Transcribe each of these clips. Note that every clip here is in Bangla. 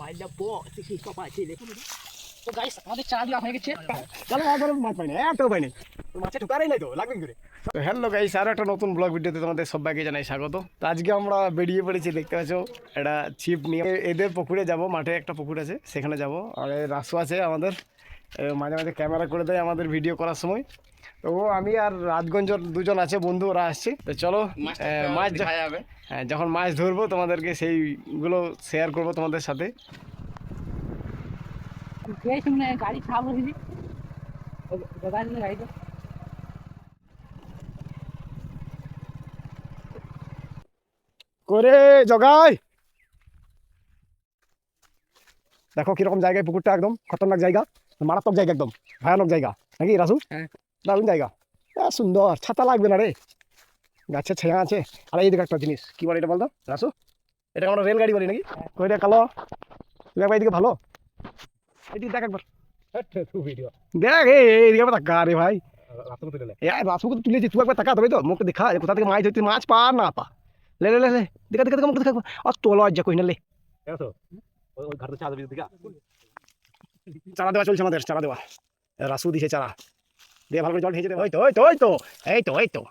মাইলা প কি কপা ছিলে তো গাইস আমাদের চা দেওয়া হয়ে গেছে। চলো আর মাছ পাই না একটাও পাই নাই মাছে ঢুকারই নাই তো লাগবে করে? তো হ্যালো গাইস আরও একটা নতুন ব্লগ ভিডিওতে তোমাদের সবাইকে জানাই স্বাগত। তো আজকে আমরা বেরিয়ে পড়েছি দেখতে পাচ্ছ একটা ছিপ নিয়ে। এদের পুকুরে যাব মাঠে একটা পুকুর আছে সেখানে যাব। আর রাসু আছে আমাদের। মাঝে মাঝে ক্যামেরা করে দেয় আমাদের ভিডিও করার সময়। তো ও আমি আর রাজগঞ্জর দুজন আছে বন্ধু ওরা আসছে। তো চলো মাছ য- হ্যাঁ যখন মাছ ধরবো তোমাদেরকে সেইগুলো শেয়ার করব তোমাদের সাথে। গাড়ি গাড়ি গাড়ি করে জগাই! দেখো কীরকম জায়গায় পুকুরটা একদম খতরনাক জায়গা মারাত্মক জায়গা একদম ভয়ানক জায়গা। নাকি রাসু হ্যাঁ। দারুণ জায়গা। আহ, সুন্দর ছাতা লাগবে না রে। গাছের ছায়া আছে। আর এই দিকে একটা জিনিস। কি বলে এটা বলতো? রাসু? এটা আমরা রেলগাড়ি বলি নাকি? কইটা কালো। তুই একবার এইদিকে ভালো। এদিকে দেখ একবার। দেখ এই এই- এইদিকে একবার তাকা রে ভাই। রাস্তা তুলে রাসুকে তো তুলেছি তুই একবার তাকা তবে তো দেখা। কোথা থেকে মাছ মাছ পা না পা। লে লে লে লে দেখা দেখা দেখা মুখ দেখা। আর তো লজ্জা কই না লে। দেখো চারা দেওয়া চলছে আমাদের চারা দেওয়া। রাসু দিছে চারা। দিয়ে ভালো করে জল ঢেঁচে দেবে ওই তো ওই তো ওই তো এই তো এই তো।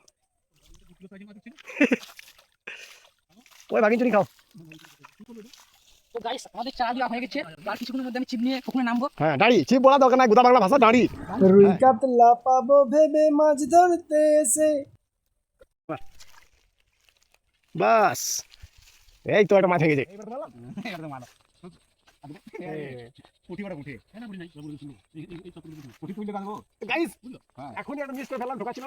ওই ভাগিন চুরি খাও। তো গাইস আমাদের চা দেওয়া হয়ে গেছে। আর কিছুক্ষণের মধ্যে আমি চিপ নিয়ে নামবো। হ্যাঁ দাঁড়ি চিপ বলা দরকার নাই গোদা বাংলা ভাষা দাঁড়ি। রুই কাতলা পাবো ভেবে মাছ ধরতে এসে। বাস। এই তো একটা মাছ হয়ে গেছে। না পুটি এখনই একটা মিস করে ফেললাম ঢোকাছিল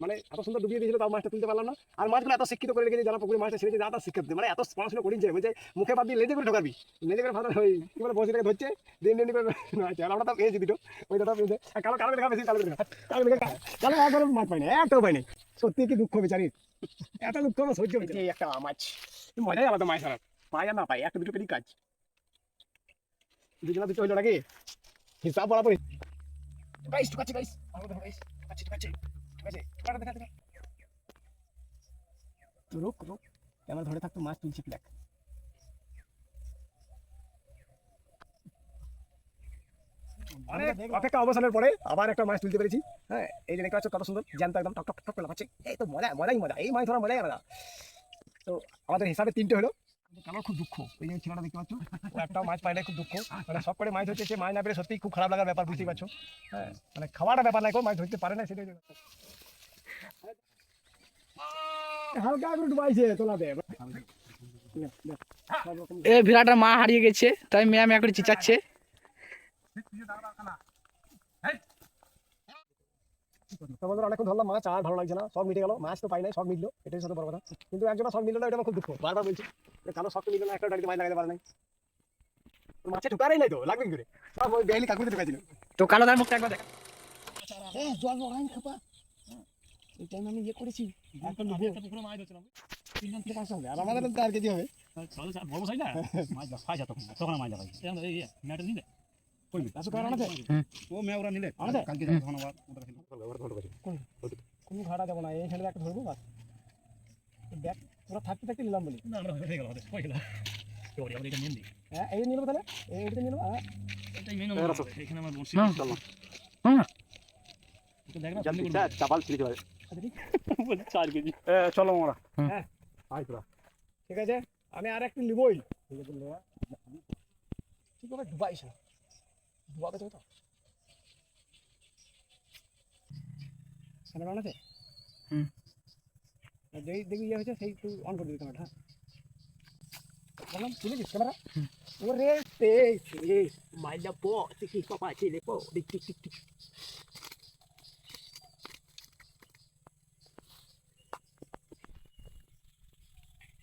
মানে এত সুন্দর ডুবিয়ে দিয়েছিল তাও মাছটা তুলতে পারলাম না। আর মাছগুলো এত শিক্ষিত করে রেখেছে যারা পুকুরে মাছটা ছেড়েছে যারা শিক্ষিত মানে এত পড়াশোনা করিছে বলছে মুখে বাদ দিয়ে লেজে করে ঢোকাবি। লেজে করে ভালো ওই কি বলে বসে ধরছে দিন দিন করে আর আমরা তো পেয়েছি দুটো। ওই দাদা পেয়েছে কালো কালো দেখা বেশি কালো দেখা কালো দেখা কালো একবার মাছ পাইনি একটাও পাইনি সত্যি কি দুঃখ বিচারি? এত দুঃখ সহ্য হচ্ছে একটা মাছ মজাই আলাদা মাছ ধরার পাই আর না পাই একটা দুটো পেরি কাজ। দুজনা দুটো হইল নাকি? হিসাব বরাবর গাইস ঢুকাচ্ছে গাইস আমাকে দেখো গাইস ঢুকাচ্ছে ঢুকাচ্ছে ঢুকাচ্ছে। ঢুকাটা দেখা দেখা তো রুক রুক ক্যামেরা ধরে থাকতো মাছ তুলছি প্ল্যাক অপেক্ষা অবসানের পরে আবার একটা মাছ তুলতে পেরেছি। হ্যাঁ এই যে দেখতে পাচ্ছ কত সুন্দর। জ্যান্ত একদম টক টক টক করে লাফাচ্ছে। এই তো মজা মজাই মজা। এই মাছ ধরা মজাই আলাদা। তো আমাদের হিসাবে তিনটে হলো। আমার খুব দুঃখ। ওই যে ছেলেটা দেখতে পাচ্ছ? একটাও মাছ পাইলে খুব দুঃখ। মানে সব করে মাছ ধরছে সে মাছ না সত্যিই খুব খারাপ লাগার ব্যাপার বুঝতেই পারছ? হ্যাঁ মানে খাওয়াটা ব্যাপার নাই কেউ মাছ ধরতে পারে না সেটাই হালকা করে ডুবাইছে তোলাতে এ বিরাটার মা হারিয়ে গেছে তাই মেয়া মেয়া করে চিচাচ্ছে। তো বন্ধুরা অনেকক্ষণ ধরলাম মাছ আর ভালো লাগছে না। সব মিটে গেল। মাছ তো পাই নাই সব মিটলো। এটাই সাথে বড় কথা। কিন্তু একজনের সব মিললো না এটা আমার খুব দুঃখ। বারবার বলছি কারও সব মিললো না একটা গাড়িতে মাছ লাগাতে পারে নাই। মাছে ঢুকারই নাই তো লাগবে কি করে? সব ওই বেহালি কাকুতে ঢুকাইছিল। তো কালো তার মুখটা একবার দেখ। জল লাগাই খাপা। এই টাইম আমি ইয়ে করেছি। একটা নেব আর আমাদের তো আর কেজি হবে। আসো কারণ আছে কোন ভাড়া দেবো না এই একটা ধরবো বাস। দেখ পুরো থাকতে থাকতে নিলাম বলি। হ্যাঁ এই নিয়ে তাহলে? এইটা নিয়ে নেব হ্যাঁ। চাপাল ছিঁড়ে যাবে। চলো আমরা। হ্যাঁ। তোরা। ঠিক আছে আমি আর একটু নিবই ঠিক আছে নেওয়া ঠিক আছে ডুবাইছ না। ডুবাবে তো তো। অন আছে হুম। যেই দেখবি ইয়ে হয়েছে সেই তুই অন করে দিবি ক্যামেরা হ্যাঁ? বললাম তুলেছিস ক্যামেরা ওরে এই এই মাইলা পো কি কপা ছিলে পো টিক টিক টিক টিক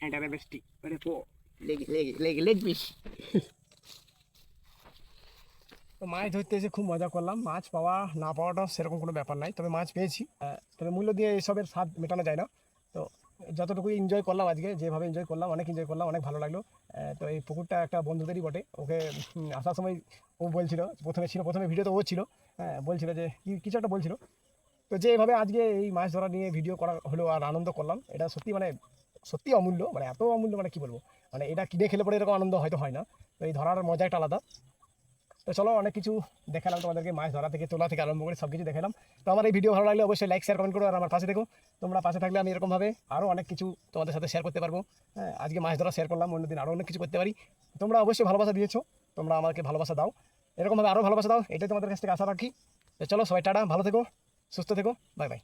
এটা বেস্টি ওরে পো leg leg leg leg piece. তো মাছ ধরতে এসে খুব মজা করলাম। মাছ পাওয়া, না পাওয়াটা সেরকম কোনো ব্যাপার নাই। তবে মাছ পেয়েছি। তবে মূল্য দিয়ে এসবের স্বাদ মেটানো যায় না। তো যতটুকু এনজয় করলাম আজকে, যেভাবে এনজয় করলাম, অনেক এনজয় করলাম, অনেক ভালো লাগল। তো এই পুকুরটা একটা বন্ধুদেরই বটে। ওকে আসার সময় ও বলছিল, প্রথমে ছিল, প্রথমে ভিডিওতে ও ছিল। হ্যাঁ বলছিল যে কিছু একটা বলছিল। তো যেভাবে আজকে এই মাছ ধরা নিয়ে ভিডিও করা হলো আর আনন্দ করলাম, এটা সত্যি মানে সত্যি অমূল্য। মানে এত অমূল্য মানে কি বলব? মানে এটা কিনে খেলে পরে এরকম আনন্দ হয়তো হয় না। তো এই ধরার মজা একটা আলাদা। তো চলো অনেক কিছু দেখালাম তোমাদেরকে, মাছ ধরা থেকে, তোলা থেকে আরম্ভ করে সব কিছু দেখালাম। তো আমার এই ভিডিও ভালো লাগলে অবশ্যই লাইক শেয়ার কমেন্ট করো আর আমার পাশে দেখো তোমরা পাশে থাকলে আমি এরকমভাবে আরও অনেক কিছু তোমাদের সাথে শেয়ার করতে পারব। হ্যাঁ আজকে মাছ ধরা শেয়ার করলাম, অন্যদিন আরও অনেক কিছু করতে পারি। তোমরা অবশ্যই ভালোবাসা দিয়েছ, তোমরা আমাকে ভালোবাসা দাও। এরকমভাবে আরও ভালোবাসা দাও, এটাই তোমাদের কাছ থেকে আশা রাখি। তো চলো সবাই টাটা, ভালো থেকো, সুস্থ থেকো বাই বাই